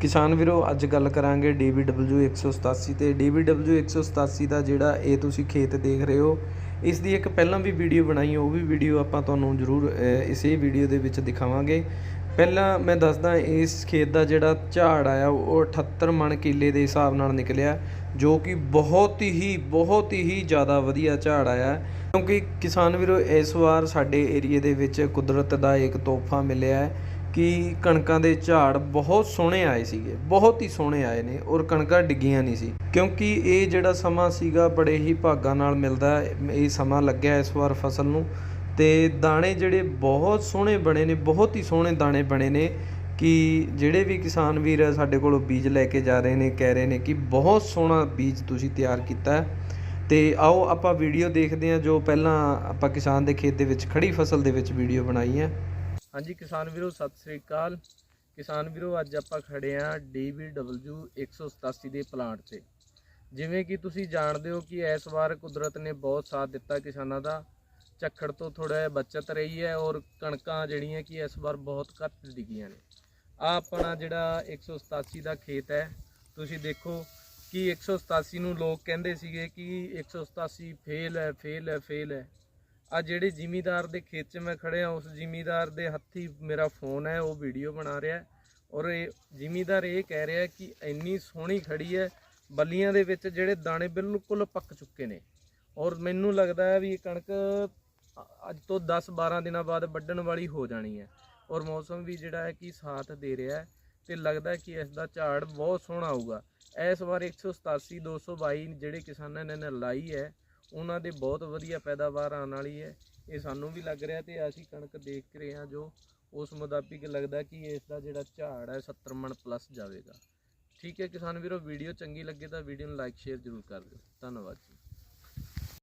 ਕਿਸਾਨ ਵੀਰੋ, ਅੱਜ ਗੱਲ ਕਰਾਂਗੇ DBW 187 ਤੇ। DBW 187 ਦਾ ਜਿਹੜਾ ਇਹ ਤੁਸੀਂ ਖੇਤ ਦੇਖ ਰਹੇ ਹੋ, ਇਸ ਦੀ ਇੱਕ ਪਹਿਲਾਂ ਵੀ ਵੀਡੀਓ ਬਣਾਈ, ਉਹ ਵੀ ਵੀਡੀਓ ਆਪਾਂ ਤੁਹਾਨੂੰ ਜ਼ਰੂਰ ਇਸੇ ਵੀਡੀਓ ਦੇ ਵਿੱਚ ਦਿਖਾਵਾਂਗੇ। ਪਹਿਲਾਂ ਮੈਂ ਦੱਸਦਾ, ਇਸ ਖੇਤ ਦਾ ਜਿਹੜਾ ਝਾੜ ਆਇਆ, ਉਹ 78 ਮਣ ਕਿੱਲੇ ਦੇ ਹਿਸਾਬ ਨਾਲ ਨਿਕਲਿਆ, ਜੋ ਕਿ ਬਹੁਤ ਹੀ ਬਹੁਤ ਹੀ ਜ਼ਿਆਦਾ ਵਧੀਆ ਝਾੜ ਆਇਆ। ਕਿਉਂਕਿ ਕਿਸਾਨ ਵੀਰੋ, ਇਸ ਵਾਰ ਸਾਡੇ ਏਰੀਏ ਦੇ ਵਿੱਚ ਕੁਦਰਤ ਦਾ ਇੱਕ ਤੋਹਫਾ ਮਿਲਿਆ ਹੈ। ਕਿ ਕਣਕਾਂ ਦੇ ਝਾੜ ਬਹੁਤ ਸੋਹਣੇ ਆਏ ਸੀਗੇ, ਬਹੁਤ ਹੀ ਸੋਹਣੇ ਆਏ ਨੇ ਔਰ ਕਣਕਾਂ ਡਿੱਗੀਆਂ ਨਹੀਂ ਸੀ। ਕਿਉਂਕਿ ਇਹ ਜਿਹੜਾ ਸਮਾਂ ਸੀਗਾ, ਬੜੇ ਹੀ ਭਾਗਾਂ ਨਾਲ ਮਿਲਦਾ ਇਹ ਸਮਾਂ ਲੱਗਿਆ ਇਸ ਵਾਰ ਫਸਲ ਨੂੰ। ਤੇ ਦਾਣੇ ਜਿਹੜੇ ਬਹੁਤ ਸੋਹਣੇ ਬਣੇ ਨੇ, ਬਹੁਤ ਹੀ ਸੋਹਣੇ ਦਾਣੇ ਬਣੇ ਨੇ ਕਿ ਜਿਹੜੇ ਵੀ ਕਿਸਾਨ ਵੀਰ ਸਾਡੇ ਕੋਲੋਂ ਬੀਜ ਲੈ ਕੇ ਜਾ ਰਹੇ ਨੇ, ਕਹਿ ਰਹੇ ਨੇ ਕਿ ਬਹੁਤ ਸੋਹਣਾ ਬੀਜ ਤੁਸੀਂ ਤਿਆਰ ਕੀਤਾ ਹੈ। ਤੇ ਆਓ ਆਪਾਂ ਵੀਡੀਓ ਦੇਖਦੇ ਹਾਂ ਜੋ ਪਹਿਲਾਂ ਆਪਾਂ ਕਿਸਾਨ ਦੇ ਖੇਤ ਦੇ ਵਿੱਚ ਖੜੀ ਫਸਲ ਦੇ ਵਿੱਚ ਵੀਡੀਓ ਬਣਾਈ ਹੈ। ਹਾਂਜੀ ਕਿਸਾਨ ਵੀਰੋ, ਸਤਿ ਸ੍ਰੀ ਅਕਾਲ। ਕਿਸਾਨ ਵੀਰੋ, ਅੱਜ ਆਪਾਂ ਖੜੇ ਆਂ DBW 187 ਦੇ ਪਲਾਂਟ ਤੇ। ਜਿਵੇਂ ਕਿ ਤੁਸੀਂ ਜਾਣਦੇ ਹੋ ਕਿ ਇਸ ਵਾਰ ਕੁਦਰਤ ਨੇ ਬਹੁਤ ਸਾਥ ਦਿੱਤਾ ਕਿਸਾਨਾਂ ਦਾ। ਝੱਖੜ ਤੋਂ ਥੋੜਾ ਜਿਹਾ ਬਚਤ ਰਹੀ ਹੈ ਔਰ ਕਣਕਾਂ ਜਿਹੜੀਆਂ ਕਿ ਇਸ ਵਾਰ ਬਹੁਤ ਘੱਟ ਡਿੱਗੀਆਂ ਨੇ। ਆ ਆਪਣਾ ਜਿਹੜਾ 187 ਦਾ ਖੇਤ ਹੈ, ਤੁਸੀਂ ਦੇਖੋ ਕਿ 187 ਨੂੰ ਲੋਕ ਕਹਿੰਦੇ ਸੀਗੇ ਕਿ 187 ਫੇਲ ਹੈ ਫੇਲ ਹੈ ਫੇਲ ਹੈ। ਆ ਜਿਹੜੇ ਜ਼ਿਮੀਦਾਰ ਦੇ ਖੇਤ 'ਚ ਮੈਂ ਖੜਿਆ, ਉਸ ਜ਼ਿਮੀਦਾਰ ਦੇ ਹੱਥੀ ਮੇਰਾ ਫੋਨ ਹੈ, ਉਹ ਵੀਡੀਓ ਬਣਾ ਰਿਹਾ ਔਰ ਇਹ ਜ਼ਿਮੀਦਾਰ ਇਹ ਕਹਿ ਰਿਹਾ ਕਿ ਇੰਨੀ ਸੋਹਣੀ ਖੜੀ ਹੈ, ਬੱਲੀਆਂ ਦੇ ਵਿੱਚ ਜਿਹੜੇ ਦਾਣੇ ਬਿਲਕੁਲ ਪੱਕ ਚੁੱਕੇ ਨੇ। ਔਰ ਮੈਨੂੰ ਲੱਗਦਾ ਹੈ ਵੀ ਇਹ ਕਣਕ ਅੱਜ ਤੋਂ 10-12 ਦਿਨਾਂ ਬਾਅਦ ਵੱਢਣ ਵਾਲੀ ਹੋ ਜਾਣੀ ਹੈ। ਔਰ ਮੌਸਮ ਵੀ ਜਿਹੜਾ ਹੈ ਕਿ ਸਾਥ ਦੇ ਰਿਹਾ ਹੈ ਤੇ ਲੱਗਦਾ ਕਿ ਇਸ ਦਾ ਝਾੜ ਬਹੁਤ ਸੋਹਣਾ ਆਊਗਾ ਇਸ ਵਾਰ 187 222 ਜਿਹੜੇ ਕਿਸਾਨਾਂ ਨੇ ਲਾਈ ਹੈ ਉਹਨਾਂ ਦੇ ਬਹੁਤ ਵਧੀਆ ਪੈਦਾਵਾਰ ਆਉਣ ਵਾਲੀ ਹੈ। ਇਹ ਸਾਨੂੰ ਵੀ ਲੱਗ ਰਿਹਾ ਤੇ ਅਸੀਂ ਕਣਕ ਦੇਖ ਰਹੇ ਹਾਂ ਜੋ ਉਸ ਮੁਤਾਬਿਕ ਲੱਗਦਾ ਕਿ ਇਸ ਦਾ ਜਿਹੜਾ ਝਾੜ ਹੈ 70 ਮਣ ਪਲੱਸ ਜਾਵੇਗਾ। ਠੀਕ ਹੈ ਕਿਸਾਨ ਵੀਰੋ ਵੀਡੀਓ ਚੰਗੀ ਲੱਗੇ ਤਾਂ ਵੀਡੀਓ ਨੂੰ ਲਾਈਕ ਸ਼ੇਅਰ ਜ਼ਰੂਰ ਕਰ ਦਿਓ। ਧੰਨਵਾਦ ਜੀ।